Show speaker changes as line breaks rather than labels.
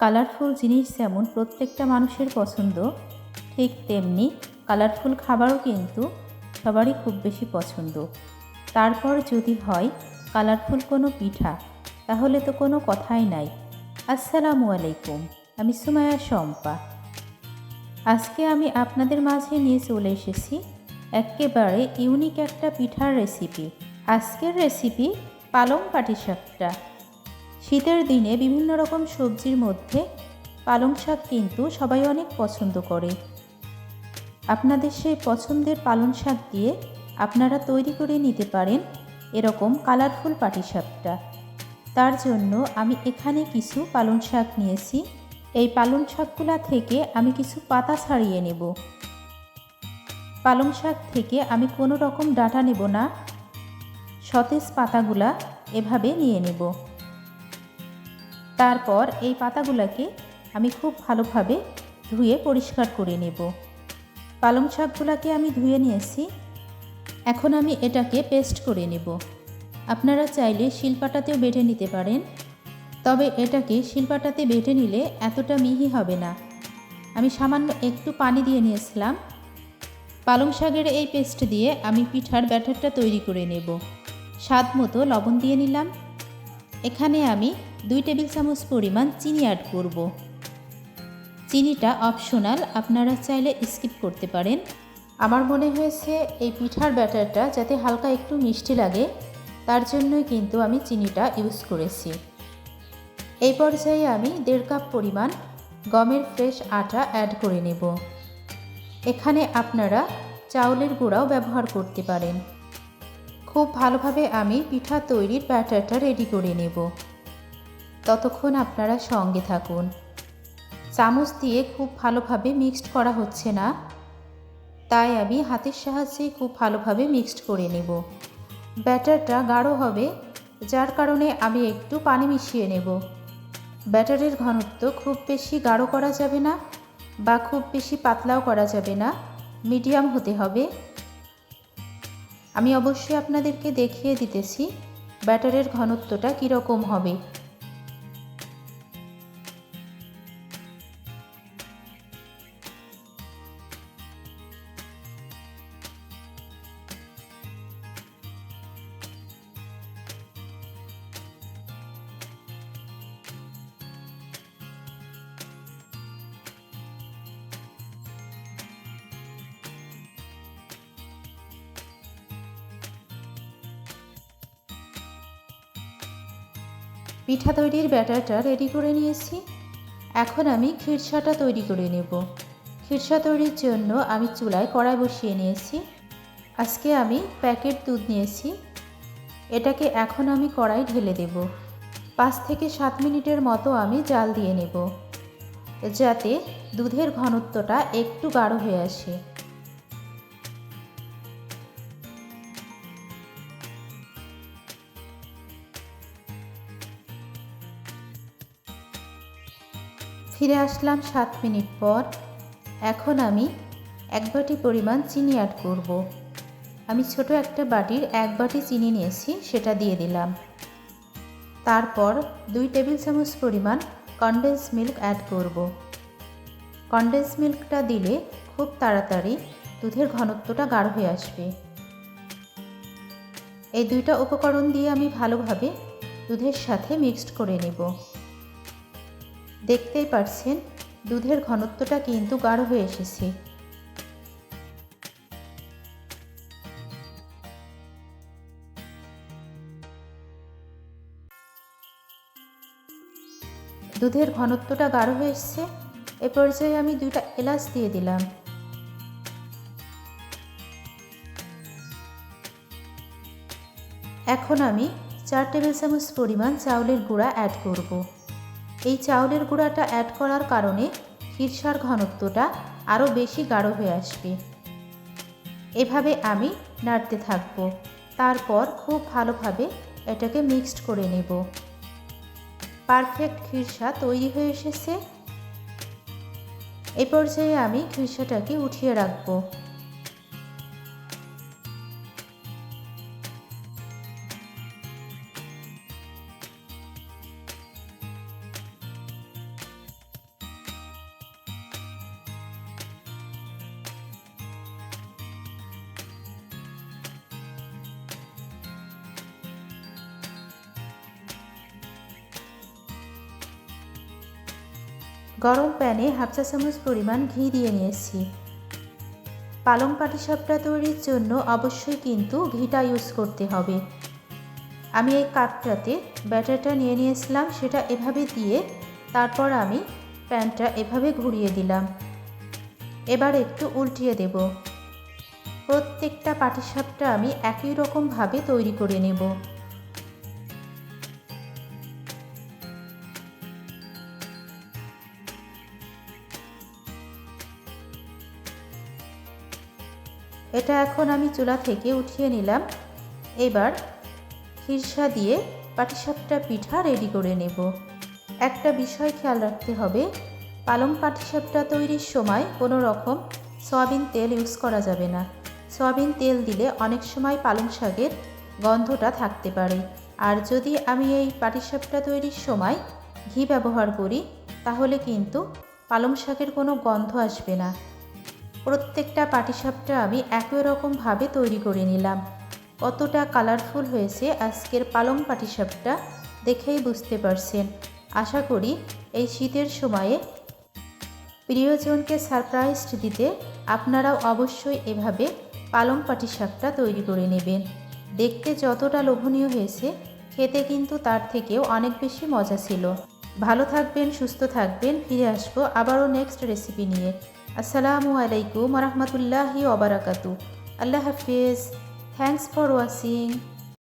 Colourful জিনিস যেমন প্রত্যেকটা মানুষের পছন্দ, ঠিক তেমনি কালারফুল খাবারও কিন্তু সবারই খুব বেশি পছন্দ। তারপর যদি হয় কালারফুল কোনো পিঠা, তাহলে তো কোনো কথাই নাই। আসসালামু আলাইকুম, আমি সুমায়া শম্পা। আজকে আমি আপনাদের মাঝে নিয়ে চলে এসেছি একেবারে ইউনিক একটা পিঠার রেসিপি আজকের রেসিপি পালং পাটিসাপটা। শীতের দিনে বিভিন্ন রকম সবজির মধ্যে পালং শাক কিন্তু সবাই অনেক পছন্দ করে। আপনাদের সেই পছন্দের পালং শাক দিয়ে আপনারা তৈরি করে নিতে পারেন এরকম কালারফুল পাটিসাপটা তার জন্য আমি এখানে কিছু পালং শাক নিয়েছি। এই পালং শাকগুলা থেকে আমি কিছু পাতা ছাড়িয়ে নেব। পালং শাক থেকে আমি কোনো রকম ডাটা নেব না। সতেজ পাতাগুলা এভাবে নিয়ে নেব। তারপর এই পাতাগুলোকে আমি খুব ভালোভাবে ধুয়ে পরিষ্কার করে নেব। পালং শাকগুলোকে আমি ধুয়ে নিয়েছি। এখন আমি এটাকে পেস্ট করে নেব। আপনারা চাইলে শিলপাটাতেও বেটে নিতে পারেন। তবে এটাকে শিলপাটাতে বেটে নিলে এতটা মিহি হবে না। আমি সামান্য একটু পানি দিয়ে নিয়েছিলাম। পালং শাকের এই পেস্ট দিয়ে আমি পিঠার ব্যাটারটা তৈরি করে নেব। স্বাদ মতো লবণ দিয়ে নিলাম। এখানে আমি দুই টেবিল চামচ পরিমাণ চিনি অ্যাড করব। চিনিটা অপশনাল আপনারা চাইলে স্কিপ করতে পারেন। আমার মনে হয়েছে এই পিঠার ব্যাটারটা যাতে হালকা একটু মিষ্টি লাগে, তার জন্যই কিন্তু আমি চিনিটা ইউজ করেছি। এই পর্যায়ে আমি দেড় কাপ পরিমাণ গমের ফ্রেশ আটা অ্যাড করে নেব। এখানে আপনারা চাউলের গুঁড়াও ব্যবহার করতে পারেন। খুব ভালোভাবে আমি পিঠা তৈরির ব্যাটারটা রেডি করে নেব। ততক্ষণ আপনারা সঙ্গে থাকুন। চামচ দিয়ে খুব ভালোভাবে মিক্সড করা হচ্ছে না। তাই আমি হাতের সাহায্যে খুব ভালোভাবে মিক্সড করে নেব। ব্যাটারটা গাঢ় হবে, যার কারণে আমি একটু পানি মিশিয়ে নেব। ব্যাটারের ঘনত্ব খুব বেশি গাঢ় করা যাবে না বা খুব বেশি পাতলাও করা যাবে না, মিডিয়াম হতে হবে। আমি অবশ্যই আপনাদেরকে দেখিয়ে দিতেছি ব্যাটারের ঘনত্বটা কীরকম হবে। পিঠা তৈরির ব্যাটারটা রেডি করে নিয়েছি। এখন আমি খিরসাটা তৈরি করে নেব। খিরসা তৈরির জন্য আমি চুলায় কড়াই বসিয়ে নিয়েছি। আজকে আমি প্যাকেট দুধ নিয়েছি। এটাকে এখন আমি কড়াই ঢেলে দেব। পাঁচ থেকে সাত মিনিটের মতো আমি জাল দিয়ে নেব। যাতে দুধের ঘনত্বটা একটু গাঢ় হয়ে আসে। ফিরে আসলাম সাত মিনিট পর এখন আমি এক বাটি পরিমাণ চিনি অ্যাড করব। আমি ছোট একটা বাটির এক বাটি চিনি নিয়েছি, সেটা দিয়ে দিলাম তারপর দুই টেবিল চামচ পরিমাণ কনডেন্স মিল্ক অ্যাড করব। কনডেন্স মিল্কটা দিলে খুব তাড়াতাড়ি দুধের ঘনত্বটা গাঢ় হয়ে আসবে এই দুইটা উপকরণ দিয়ে আমি ভালোভাবে দুধের সাথে মিক্সড করে নেব দেখতেই পারছেন, দুধের ঘনত্বটা কিন্তু গাঢ় হয়ে এসেছে। দুধের ঘনত্বটা গাঢ় হয়ে এসছে, এ পর্যায়ে আমি দুইটা এলাচ দিয়ে দিলাম। এখন আমি চার টেবিল চামচ পরিমাণ চাউলের গুঁড়া অ্যাড করব। এই চাউলের গুঁড়াটা অ্যাড করার কারণে ক্ষীরসার ঘনত্বটা আরও বেশি গাঢ় হয়ে আসবে। এভাবে আমি নাড়তে থাকব। তারপর খুব ভালোভাবে এটাকে মিক্সড করে নেব। পারফেক্ট খিরসা তৈরি হয়ে এসেছে। এ পর্যায়ে আমি খিরসাটাকে উঠিয়ে রাখব। গরম প্যানে হাফ চা চামচ পরিমাণ ঘি দিয়ে নিয়েছি। পালং পাটিসাপটা তৈরির জন্য অবশ্যই কিন্তু ঘিটা ইউজ করতে হবে। আমি এই কাপটাতে ব্যাটারটা নিয়ে নিয়েছিলাম, সেটা এভাবে দিয়ে তারপর আমি প্যানটা এভাবে ঘুরিয়ে দিলাম। এবার একটু উল্টিয়ে দেব। প্রত্যেকটা পাটিসাপটা আমি একই রকমভাবে তৈরি করে নেব। এটা এখন আমি চুলা থেকে উঠিয়ে নিলাম। এবার খিরসা দিয়ে পাটিসাপটা পিঠা রেডি করে নেব। একটা বিষয় খেয়াল রাখতে হবে, পালং পাটিসাপটা তৈরির সময় কোনো রকম সয়াবিন তেল ইউজ করা যাবে না। সয়াবিন তেল দিলে অনেক সময় পালং শাকের গন্ধটা থাকতে পারে। আর যদি আমি এই পাটিসাপটা তৈরির সময় ঘি ব্যবহার করি, তাহলে কিন্তু পালং শাকের কোনো গন্ধ আসবে না। প্রত্যেকটা পাটিসাপটা আমি একই রকমভাবে তৈরি করে নিলাম। কতটা কালারফুল হয়েছে আজকের পালং পাটিসাপটা দেখেই বুঝতে পারছেন। আশা করি এই শীতের সময়ে প্রিয়জনকে সারপ্রাইজ দিতে আপনারাও অবশ্যই এভাবে পালং পাটিসাপটা তৈরি করে নেবেন। দেখতে যতটা লোভনীয় হয়েছে, খেতে কিন্তু তার থেকেও অনেক বেশি মজা ছিল। ভালো থাকবেন, সুস্থ থাকবেন, ফিরে আসব আবারও নেক্সট রেসিপি নিয়ে। আসসালামু আলাইকুম রহমতুল্লাহি ওবরাকাতু আল্লাহ হাফিজ থ্যাংকস ফর ওয়াচিং